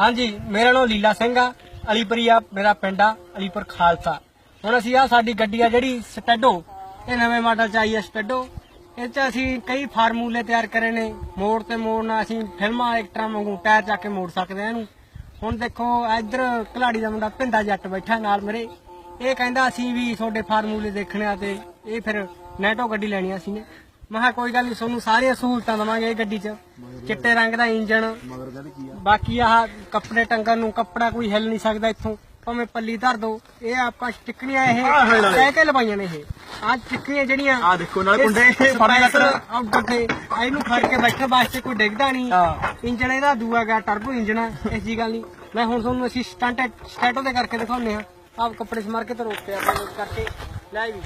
ਹਾਂਜੀ, ਮੇਰਾ ਨਾਮ ਲੀਲਾ ਸਿੰਘ ਆ। ਅਲੀਪੁਰੀਆ ਮੇਰਾ ਪਿੰਡ ਆ, ਅਲੀਪੁਰ ਖਾਲਸਾ। ਹੁਣ ਅਸੀਂ ਆ ਸਾਡੀ ਗੱਡੀ ਆ ਜਿਹੜੀ ਸਟੈਡੋ। ਇਹ ਨਵੇਂ ਮਾਡਲ ਚ ਆਈ ਆ ਸਟੈਡੋ। ਇਹ ਚ ਅਸੀਂ ਕਈ ਫਾਰਮੂਲੇ ਤਿਆਰ ਕਰੇ ਨੇ। ਮੋੜ ਤੇ ਮੋੜਨਾ ਅਸੀਂ ਫਿਲਮਾਂ, ਐਕਟਰਾਂ ਵਾਂਗੂ ਟਾਇਰ ਚੱਕ ਕੇ ਮੋੜ ਸਕਦੇ ਆ ਇਹਨੂੰ। ਹੁਣ ਦੇਖੋ, ਇੱਧਰ ਕਲਾੜੀ ਦਾ ਮੁੰਡਾ ਪਿੰਡਾ ਜੱਟ ਬੈਠਾ ਨਾਲ ਮੇਰੇ। ਇਹ ਕਹਿੰਦਾ, ਅਸੀਂ ਵੀ ਤੁਹਾਡੇ ਫਾਰਮੂਲੇ ਦੇਖਣੇ ਆ ਤੇ ਇਹ ਫਿਰ ਨੈਟੋ ਗੱਡੀ ਲੈਣੀ ਆ ਅਸੀਂ ਨੇ। ਮੈਂ ਕਿਹਾ ਕੋਈ ਗੱਲ ਨਹੀਂ ਤੁਹਾਨੂੰ ਸਾਰੀਆਂ ਸਹੂਲਤਾਂ ਦਵਾਂਗੇ ਇਹ ਗੱਡੀ 'ਚ। ਚਿੱਟੇ ਰੰਗ ਦਾ ਮਗਰ ਕੀ ਆ? ਬਾਕੀ ਆਹ ਕੱਪੜੇ ਟੰਗਣ ਨੂੰ ਕੱਪੜਾ ਕੋਈ ਹਿੱਲ ਨਹੀਂ ਸਕਦਾ ਇੱਥੋਂ। ਭਾਵੇਂ ਪੱਲੀ ਧਰ ਦੋ ਇਹ ਆਪਾਂ ਟਿਕਣੀਆਂ ਇਹ ਕਹਿ ਕੇ ਲਵਾਈਆਂ ਨੇ ਇਹ। ਆਹ ਟਿਕਣੀਆਂ ਜਿਹੜੀਆਂ ਆਹ ਦੇਖੋ ਨਾਲੇ ਕੁੰਡੇ ਫੜ ਲੱਤ ਆਊਟਰ ਤੇ ਆਹ ਇਹਨੂੰ ਫੜ ਕੇ ਬੈਠਣ ਵਾਸਤੇ ਕੋਈ ਡਿੱਗਦਾ ਨਹੀਂ ਹਾਂ। ਇੰਜਨ ਇਹਦਾ ਦੂਆ ਗਾ ਟਰਬੋ ਇੰਜਨ ਆ ਇਸ ਜੀ ਗੱਲ ਨਹੀਂ ਮੈਂ ਹੁਣ ਤੁਹਾਨੂੰ ਅਸੀਂ ਸਟੰਟ ਸਟੈਟੋ ਤੇ ਕਰਕੇ ਦਿਖਾਉਂਦੇ ਆ ਆਪ ਕੱਪੜੇ ਸਮਾਰ ਕੇ ਤੇ ਆਪਾਂ ਕਰਕੇ। ਲੈ ਵੀ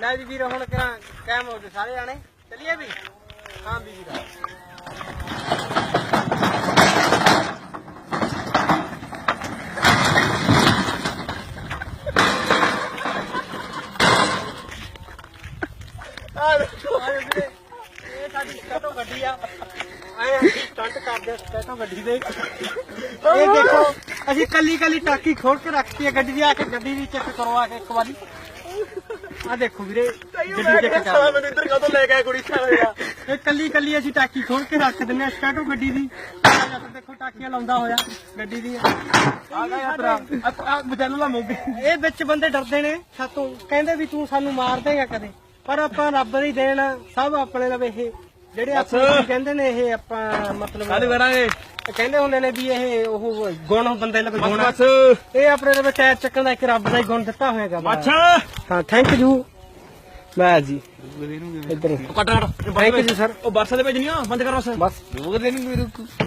ਲੈ ਵੀ ਵੀਰ ਹੁਣ ਕਿਹੜਾ ਕਾਇਮ ਹੋ ਸਾਰੇ ਜਾਣੇ। ਚਲਿਏ ਵੀ ਹਾਂ ਵੀ ਵੀਰ ਆ ਦੇਖੋ ਆਏ ਵੀਰੇ ਇਹ ਸਾਡੀ ਸਟੈਟੋ ਗੱਡੀ ਆ ਆਏ ਅਸੀਂ ਸਟੰਟ ਕਰਦੇ ਆ ਸਟੈਟੋ ਗੱਡੀ ਦੇ ਇਹ ਦੇਖੋ ਅਸੀਂ ਕੱਲੀ ਕੱਲੀ ਟਾਕੀ ਖੋਲ ਕੇ ਰੱਖਤੀ ਹੈ ਗੱਡੀ ਦੀ ਆ ਕੇ ਗੱਡੀ ਦੀ ਚੈੱਕ ਕਰੋ ਆ ਕੇ ਇੱਕ ਵਾਰੀ ਆ ਦੇਖੋ ਵੀਰੇ ਗੱਡੀ ਚੈੱਕ ਕਰ ਮੈਨੂੰ ਇੱਧਰ ਕਦੋਂ ਲੈ ਕੇ ਆਇਆ ਕੁੜੀ ਸਾਲਾ ਇਹ ਕੱਲੀ ਕੱਲੀ ਅਸੀਂ ਟਾਕੀ ਖੋਲ ਕੇ ਰੱਖ ਦਿੰਨੇ ਆ ਸਟੈਟੋ ਗੱਡੀ ਦੀ। ਦੇਖੋ ਟਾਕੀਆਂ ਲਾਉਂਦਾ ਹੋਇਆ ਗੱਡੀ ਦੀਆਂ ਆ ਗਿਆ ਭਰਾ ਆ ਬਚਾਲੂ ਲਾ ਮੋਗੇ। ਇਹ ਵਿੱਚ ਬੰਦੇ ਡਰਦੇ ਨੇ ਸਾਤੋਂ ਕਹਿੰਦੇ ਵੀ ਤੂੰ ਸਾਨੂੰ ਮਾਰ ਦੇਗਾ ਕਦੇ। ਪਰ ਆਪਾਂ ਰੱਬ ਦੀ ਦੇਣ ਸਭ ਆਪਣੇ ਲਵੇ ਇਹ। ਜਿਹੜੇ ਆਪਾਂ ਕਹਿੰਦੇ ਨੇ ਇਹ ਆਪਾਂ ਮਤਲਬ ਕਰਾਂਗੇ। ਕਹਿੰਦੇ ਹੁੰਦੇ ਨੇ ਵੀ ਇਹ ਉਹ ਗੁਣ ਬੰਦੇ ਲਵੇ ਗੁਣ। ਬਸ। ਇਹ ਆਪਣੇ ਲਵੇ ਟਾਇਰ ਚੱਕਣ ਦਾ ਇੱਕ ਰੱਬ ਦਾ ਹੀ ਗੁਣ ਦਿੱਤਾ ਹੋਏਗਾ ਬਸ। ਅੱਛਾ। ਹਾਂ ਥੈਂਕ ਯੂ ਮੈਂ ਜੀ। ਇੱਧਰ। ਕੱਟ ਕੱਟ। ਥੈਂਕ ਯੂ ਸਰ ਉਹ ਬੱਸ ਦੇ ਭੇਜਣੀ ਆ ਬੰਦ ਕਰ ਬਸ। ਬਸ। ਲੋਕ ਦੇ ਨਹੀਂ ਮੇਰੇ